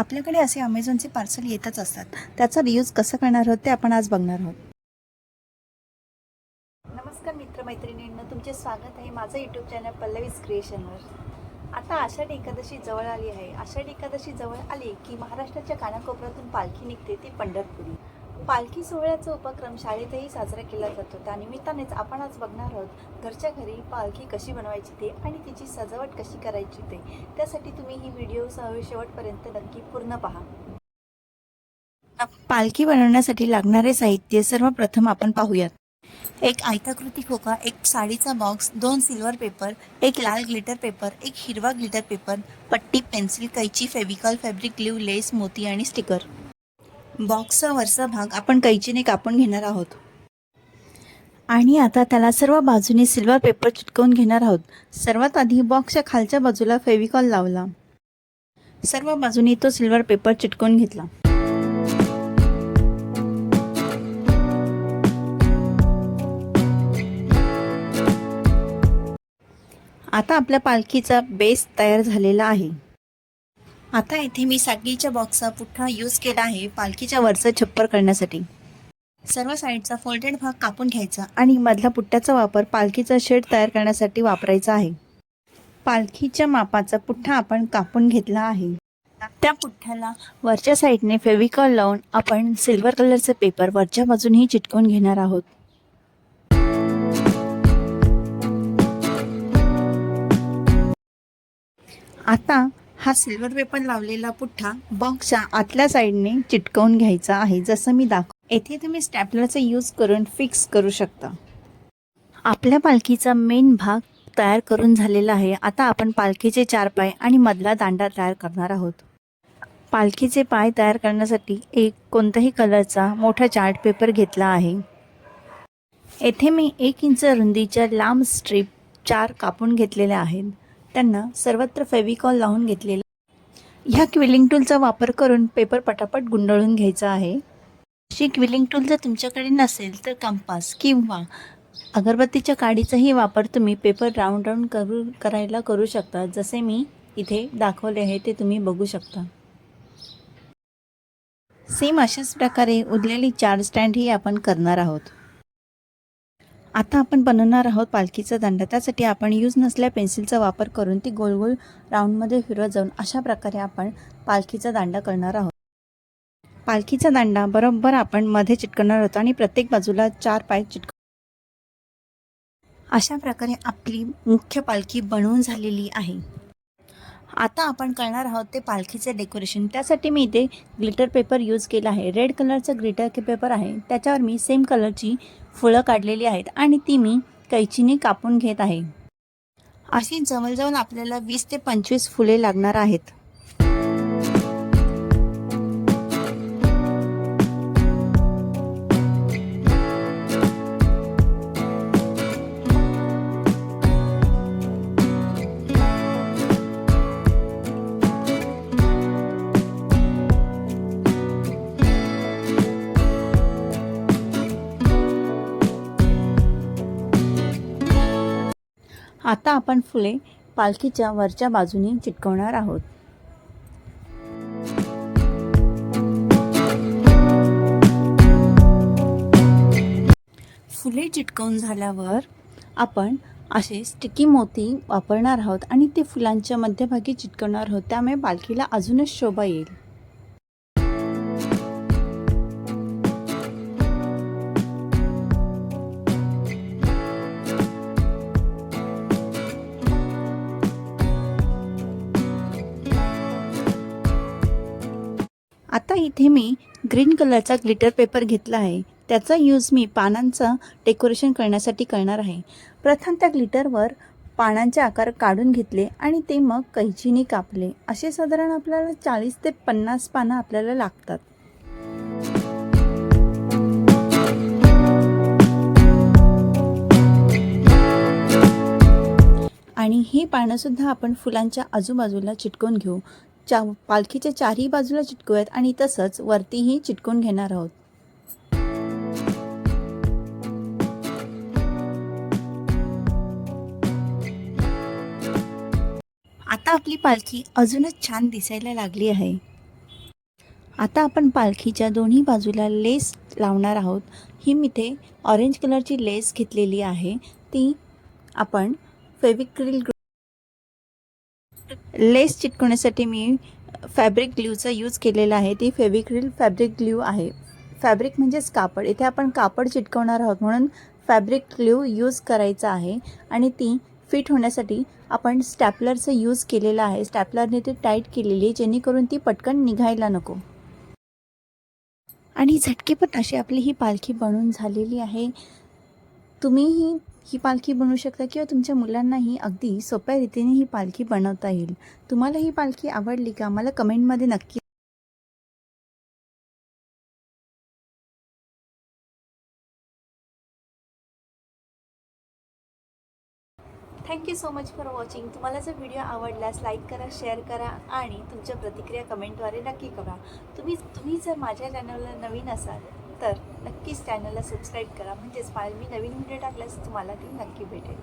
आपल्याकडे असे अमेझॉनचे पार्सल येतच असतात. त्याचा रियूज कसं करणार आहोत ते आपण आज बघणार आहोत. नमस्कार मित्रमैत्रिणींना तुमचे स्वागत आहे माझं यूट्यूब चॅनल पल्लवीज क्रिएशनवर आता आषाढी एकादशी जवळ आली आहे. आषाढी एकादशी जवळ आली की महाराष्ट्राच्या कानाकोपऱ्यातून पालखी निघते ती पंढरपुरी. पालखी सोहळ्याचा उपक्रम शाळेतही साजरा केला जातो. त्यानिमित्तानेच आपण आज बघणार आहोत घरच्या घरी पालखी कशी बनवायची ते आणि तिची सजावट कशी करायची ते. त्यासाठी तुम्ही ही व्हिडिओ शेवटपर्यंत नक्की पूर्ण पहा. पालखी बनवण्यासाठी लागणारे साहित्य सर्वप्रथम आपण पाहूयात. एक आयताकृती खोका एक साडीचा बॉक्स दोन सिल्वर पेपर एक लाल ग्लिटर पेपर एक हिरवा ग्लिटर पेपर पट्टी पेन्सिल कैची फेविकॉल फॅब्रिक ग्ल्यू लेस मोती आणि स्टिकर बॉक्सचा वरचा भाग आपण कैचीने कापून घेणार आहोत. आणि आता त्याला सर्व बाजूने सिल्वर पेपर चिटकवून घेणार आहोत. सर्वात आधी बॉक्सच्या खालच्या बाजूला फेविकॉल लावला. सर्व बाजूने तो सिल्वर पेपर चिटकवून घेतला. आता आपल्या पालखीचा बेस तयार झालेला आहे. आता इथे मी सागीच्या बॉक्सचा पुठ्ठा यूज केला आहे पालखीच्या वरचं छप्पर करण्यासाठी. सर्व साईडचा फोल्डेड भाग कापून घ्यायचा आणि मधला पुठ्ठ्याचा वापर पालखीचा शेड तयार करण्यासाठी वापरायचा आहे. पालखीच्या मापाचा पुठ्ठा आपण कापून घेतला आहे. त्या पुठ्ठ्याला वरच्या साईडने फेविकॉल लावून आपण सिल्वर कलरचे पेपर वरच्या बाजूनही चिटकवून घेणार आहोत. आता हा सिल्वर पेपर लावलेला पुठ्ठा बॉक्सच्या आतल्या साईडने चिटकवून घ्यायचा आहे जसं मी दाखव येथे तुम्ही स्टॅपलरचा यूज करून फिक्स करू शकता. आपल्या पालखीचा मेन भाग तयार करून झालेला आहे. आता आपण पालखीचे चार पाय आणि मधला दांडा तयार करणार आहोत. पालखीचे पाय तयार करण्यासाठी एक कोणत्याही कलरचा मोठा चार्ट पेपर घेतला आहे. येथे मी एक इंच रुंदीच्या लांब स्ट्रीप चार कापून घेतलेल्या आहेत. त्यांना सर्वत्र फेविकॉल लावून घेतलेला. ह्या क्विलिंग टूलचा वापर करून पेपर पटापट गुंडाळून घ्यायचा आहे. अशी क्विलिंग टूल जर तुमच्याकडे नसेल तर कंपास किंवा अगरबत्तीच्या काडीचाही वापर तुम्ही पेपर राऊंड राऊंड करू करायला करू शकता. जसे मी इथे दाखवले आहे ते तुम्ही बघू शकता. सेम अशाच प्रकारे उरलेली चार स्टँडही आपण करणार आहोत. आता आपण बनवणार आहोत पालखीचा दांडा. त्यासाठी आपण यूज नसल्या पेन्सिलचा वापर करून ती गोल गोल राऊंडमध्ये फिरत जाऊन अशा प्रकारे आपण पालखीचा दांडा करणार आहोत. पालखीचा दांडा बरोबर आपण मध्ये चिटकणार आहोत आणि प्रत्येक बाजूला चार पाय चिटक अशा प्रकारे आपली मुख्य पालखी बनवून झालेली आहे. आता आपण करणार आहोत ते पालखीचे डेकोरेशन त्यासाठी मी इथे ग्लिटर पेपर यूज केला आहे. रेड कलरचं ग्लिटर पेपर आहे. त्याच्यावर मी सेम कलरची फुलं काढलेली आहेत आणि ती मी कैचीने कापून घेत आहे. अशी जवळजवळ आपल्याला वीस ते पंचवीस फुले लागणार आहेत. आता आपण फुले पालखीच्या वरच्या बाजूने चिटकवणार आहोत. फुले चिटकवून झाल्यावर आपण असे स्टिकी मोती वापरणार आहोत आणि ते फुलांच्या मध्यभागी चिटकवणार आहोत. त्यामुळे पालखीला अजूनच शोभा येईल. आता इथे मी ग्रीन कलरचा ग्लिटर पेपर घेतला आहे. त्याचा यूज मी पानांचं डेकोरेशन करण्यासाठी करणार आहे. प्रथम त्या ग्लिटरवर पानांचे आकार काढून घेतले आणि ते मग कैचीने कापले. असे साधारण आपल्याला चाळीस ते पन्नास पानं आपल्याला लागतात. आणि ही पानंसुद्धा आपण फुलांच्या आजूबाजूला चिटकवून घेऊ. चा पालखीच्या चारही बाजूला चिटकूयात आणि तसंच वरतीही चिटकून घेणार आहोत. आता आपली पालखी अजूनच छान दिसायला लागली आहे. आता आपण पालखीच्या दोन्ही बाजूला लेस लावणार आहोत. ही मी इथे ऑरेंज कलरची लेस घेतलेली आहे. ती आपण फेविक्रिल लेस चिटकवण्यासाठी मी फॅब्रिक ग्ल्यूचा यूज केलेला आहे. ती फेविक्रिल फॅब्रिक ग्ल्यू आहे. फॅब्रिक म्हणजेच कापड. इथे आपण कापड चिटकवणार आहोत म्हणून फॅब्रिक ग्ल्यू यूज करायचा आहे आणि ती फिट होण्यासाठी आपण स्टॅपलरचा यूज केलेलं आहे. स्टॅपलरने ती टाईट केलेली आहे जेणेकरून ती पटकन निघायला नको. आणि झटकेपट अशी आपली ही पालखी बनून झालेली आहे. तुम्हीही ही पालखी बनवू शकता किंवा तुमच्या मुलांनाही अगदी सोप्या रीतीने ही पालखी बनवता येईल. तुम्हाला ही पालखी आवडली का? मला कमेंटमध्ये नक्की thank you so much for watching तुम्हाला जर व्हिडिओ आवडल्यास लाईक करा शेअर करा आणि तुमच्या प्रतिक्रिया कमेंटद्वारे नक्की करा तुम्ही तुम्ही जर माझ्या चॅनलला नवीन असाल तर नक्कीच चॅनलला सबस्क्राईब करा. म्हणजेच मा- मी नवीन व्हिडिओ टाकल्यास तुम्हाला ती नक्की भेटेल.